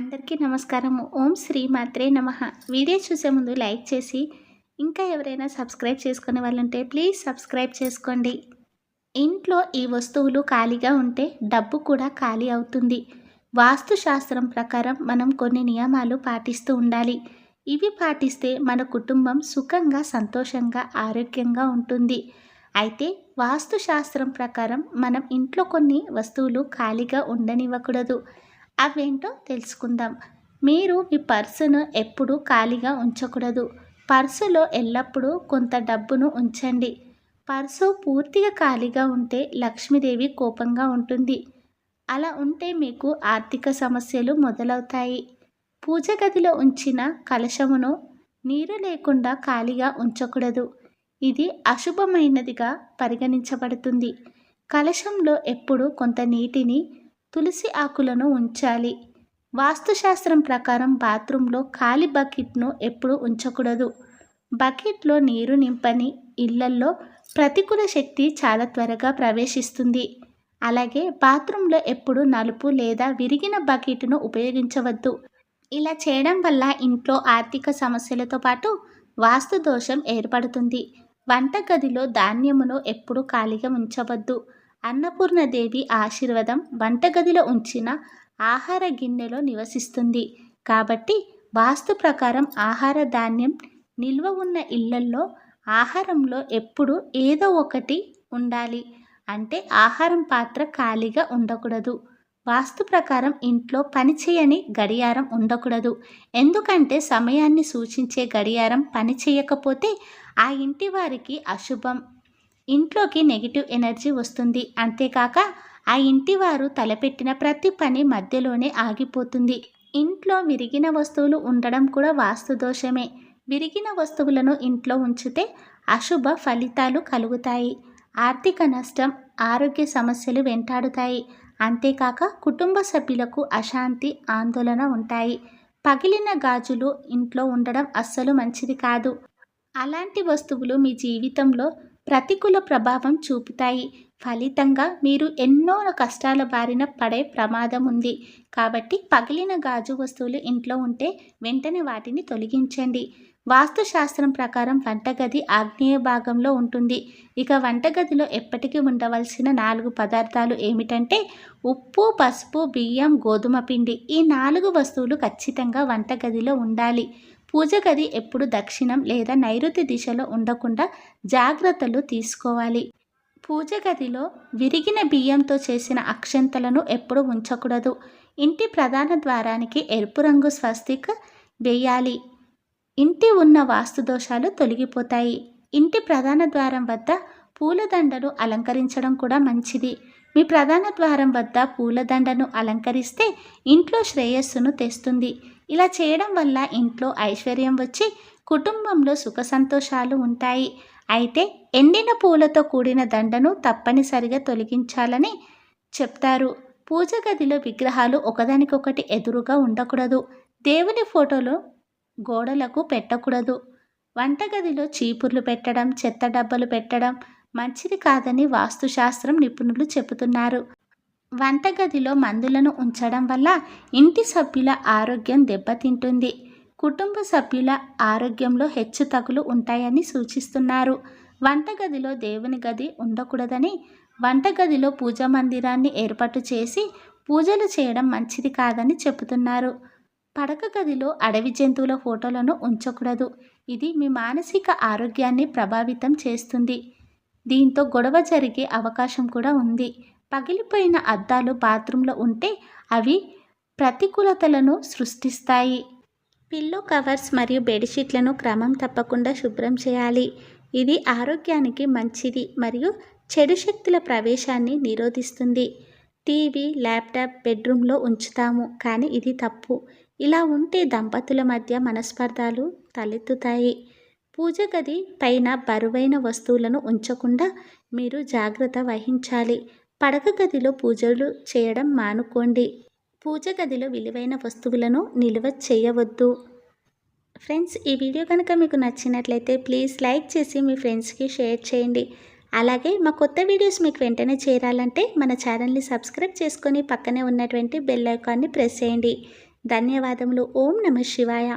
అందరికీ నమస్కారం. ఓం శ్రీ మాత్రే నమ. వీడియో చూసే ముందు లైక్ చేసి ఇంకా ఎవరైనా సబ్స్క్రైబ్ చేసుకునే వాళ్ళుంటే ప్లీజ్ సబ్స్క్రైబ్ చేసుకోండి. ఇంట్లో ఈ వస్తువులు ఖాళీగా ఉంటే డబ్బు కూడా ఖాళీ అవుతుంది. వాస్తు శాస్త్రం ప్రకారం మనం కొన్ని నియమాలు పాటిస్తూ ఉండాలి. ఇవి పాటిస్తే మన కుటుంబం సుఖంగా సంతోషంగా ఆరోగ్యంగా ఉంటుంది. అయితే వాస్తు శాస్త్రం ప్రకారం మనం ఇంట్లో కొన్ని వస్తువులు ఖాళీగా ఉండనివ్వకూడదు. అవేంటో తెలుసుకుందాం. మీరు మీ పర్సును ఎప్పుడూ ఖాళీగా ఉంచకూడదు. పర్సులో ఎల్లప్పుడూ కొంత డబ్బును ఉంచండి. పర్సు పూర్తిగా ఖాళీగా ఉంటే లక్ష్మీదేవి కోపంగా ఉంటుంది. అలా ఉంటే మీకు ఆర్థిక సమస్యలు మొదలవుతాయి. పూజ గదిలో ఉంచిన కలశమును నీరు లేకుండా ఖాళీగా ఉంచకూడదు. ఇది అశుభమైనదిగా పరిగణించబడుతుంది. కలశంలో ఎప్పుడు కొంత నీటిని తులసి ఆకులను ఉంచాలి. వాస్తుశాస్త్రం ప్రకారం బాత్రూంలో ఖాళీ బకెట్ను ఎప్పుడు ఉంచకూడదు. బకెట్లో నీరు నింపని ఇళ్ళల్లో ప్రతికూల శక్తి చాలా త్వరగా ప్రవేశిస్తుంది. అలాగే బాత్రూంలో ఎప్పుడు నలుపు లేదా విరిగిన బకెట్ను ఉపయోగించవద్దు. ఇలా చేయడం వల్ల ఇంట్లో ఆర్థిక సమస్యలతో పాటు వాస్తు దోషం ఏర్పడుతుంది. వంటగదిలో ధాన్యమును ఎప్పుడు ఖాళీగా ఉంచవద్దు. అన్నపూర్ణదేవి ఆశీర్వదం వంటగదిలో ఉంచిన ఆహార గిన్నెలో నివసిస్తుంది. కాబట్టి వాస్తు ప్రకారం ఆహార ధాన్యం నిల్వ ఉన్న ఇళ్ళల్లో ఆహారంలో ఎప్పుడు ఏదో ఒకటి ఉండాలి. అంటే ఆహారం పాత్ర ఖాళీగా ఉండకూడదు. వాస్తు ప్రకారం ఇంట్లో పనిచేయని గడియారం ఉండకూడదు. ఎందుకంటే సమయాన్ని సూచించే గడియారం పని చేయకపోతే ఆ ఇంటి వారికి అశుభం. ఇంట్లోకి నెగిటివ్ ఎనర్జీ వస్తుంది. అంతేకాక ఆ ఇంటి వారు తలపెట్టిన ప్రతి పని మధ్యలోనే ఆగిపోతుంది. ఇంట్లో విరిగిన వస్తువులు ఉండడం కూడా వాస్తు దోషమే. విరిగిన వస్తువులను ఇంట్లో ఉంచితే అశుభ ఫలితాలు కలుగుతాయి. ఆర్థిక నష్టం ఆరోగ్య సమస్యలు వెంటాడుతాయి. అంతేకాక కుటుంబ సభ్యులకు అశాంతి ఆందోళన ఉంటాయి. పగిలిన గాజులు ఇంట్లో ఉండడం అస్సలు మంచిది కాదు. అలాంటి వస్తువులు మీ జీవితంలో ప్రతికూల ప్రభావం చూపుతాయి. ఫలితంగా మీరు ఎన్నో కష్టాల బారిన పడే ప్రమాదం ఉంది. కాబట్టి పగిలిన గాజు వస్తువులు ఇంట్లో ఉంటే వెంటనే వాటిని తొలగించండి. వాస్తుశాస్త్రం ప్రకారం వంటగది ఆగ్నేయ భాగంలో ఉంటుంది. ఇక వంటగదిలో ఎప్పటికీ ఉండవలసిన నాలుగు పదార్థాలు ఏమిటంటే ఉప్పు పసుపు బియ్యం గోధుమ పిండి ఈ నాలుగు వస్తువులు ఖచ్చితంగా వంటగదిలో ఉండాలి. పూజ గది ఎప్పుడు దక్షిణం లేదా నైరుతి దిశలో ఉండకుండా జాగ్రత్తలు తీసుకోవాలి. పూజ గదిలో విరిగిన బియ్యంతో చేసిన అక్షంతలను ఎప్పుడు ఉంచకూడదు. ఇంటి ప్రధాన ద్వారానికి ఎరుపు రంగు స్వస్తిక్ వేయాలి. ఇంటి ఉన్న వాస్తు దోషాలు తొలగిపోతాయి. ఇంటి ప్రధాన ద్వారం వద్ద పూలదండను అలంకరించడం కూడా మంచిది. మీ ప్రధాన ద్వారం వద్ద పూలదండను అలంకరిస్తే ఇంట్లో శ్రేయస్సును తెస్తుంది. ఇలా చేయడం వల్ల ఇంట్లో ఐశ్వర్యం వచ్చి కుటుంబంలో సుఖ సంతోషాలు ఉంటాయి. అయితే ఎండిన పూలతో కూడిన దండను తప్పనిసరిగా తొలగించాలని చెప్తారు. పూజ గదిలో విగ్రహాలు ఒకదానికొకటి ఎదురుగా ఉండకూడదు. దేవుని ఫోటోలు గోడలకు పెట్టకూడదు. వంటగదిలో చీపుర్లు పెట్టడం చెత్త డబ్బలు పెట్టడం మంచిది కాదని వాస్తుశాస్త్రం నిపుణులు చెబుతున్నారు. వంటగదిలో మందులను ఉంచడం వల్ల ఇంటి సభ్యుల ఆరోగ్యం దెబ్బతింటుంది. కుటుంబ సభ్యుల ఆరోగ్యంలో హెచ్చు తగులు ఉంటాయని సూచిస్తున్నారు. వంటగదిలో దేవుని గది ఉండకూడదని వంటగదిలో పూజా మందిరాన్ని ఏర్పాటు చేసి పూజలు చేయడం మంచిది కాదని చెబుతున్నారు. పడక గదిలో అడవి జంతువుల ఫోటోలను ఉంచకూడదు. ఇది మీ మానసిక ఆరోగ్యాన్ని ప్రభావితం చేస్తుంది. దీంతో గొడవ జరిగే అవకాశం కూడా ఉంది. పగిలిపోయిన అద్దాలు బాత్రూంలో ఉంటే అవి ప్రతికూలతలను సృష్టిస్తాయి. పిల్లో కవర్స్ మరియు బెడ్షీట్లను క్రమం తప్పకుండా శుభ్రం చేయాలి. ఇది ఆరోగ్యానికి మంచిది మరియు చెడు శక్తుల ప్రవేశాన్ని నిరోధిస్తుంది. టీవీ ల్యాప్టాప్ బెడ్రూమ్లో ఉంచుతాము కానీ ఇది తప్పు. ఇలా ఉంటే దంపతుల మధ్య మనస్పర్ధాలు తలెత్తుతాయి. పూజ గది పైన బరువైన వస్తువులను ఉంచకుండా మీరు జాగ్రత్త వహించాలి. పడక గదిలో పూజలు చేయడం మానుకోండి. పూజ గదిలో విలువైన వస్తువులను నిల్వ చేయవద్దు. ఫ్రెండ్స్ ఈ వీడియో కనుక మీకు నచ్చినట్లయితే ప్లీజ్ లైక్ చేసి మీ ఫ్రెండ్స్కి షేర్ చేయండి. అలాగే మా కొత్త వీడియోస్ మీకు వెంటనే చేరాలంటే మన ఛానల్ని సబ్స్క్రైబ్ చేసుకొని పక్కనే ఉన్నటువంటి బెల్ ఐకాన్ని ప్రెస్ చేయండి. ధన్యవాదములు. ఓం నమ శివాయ.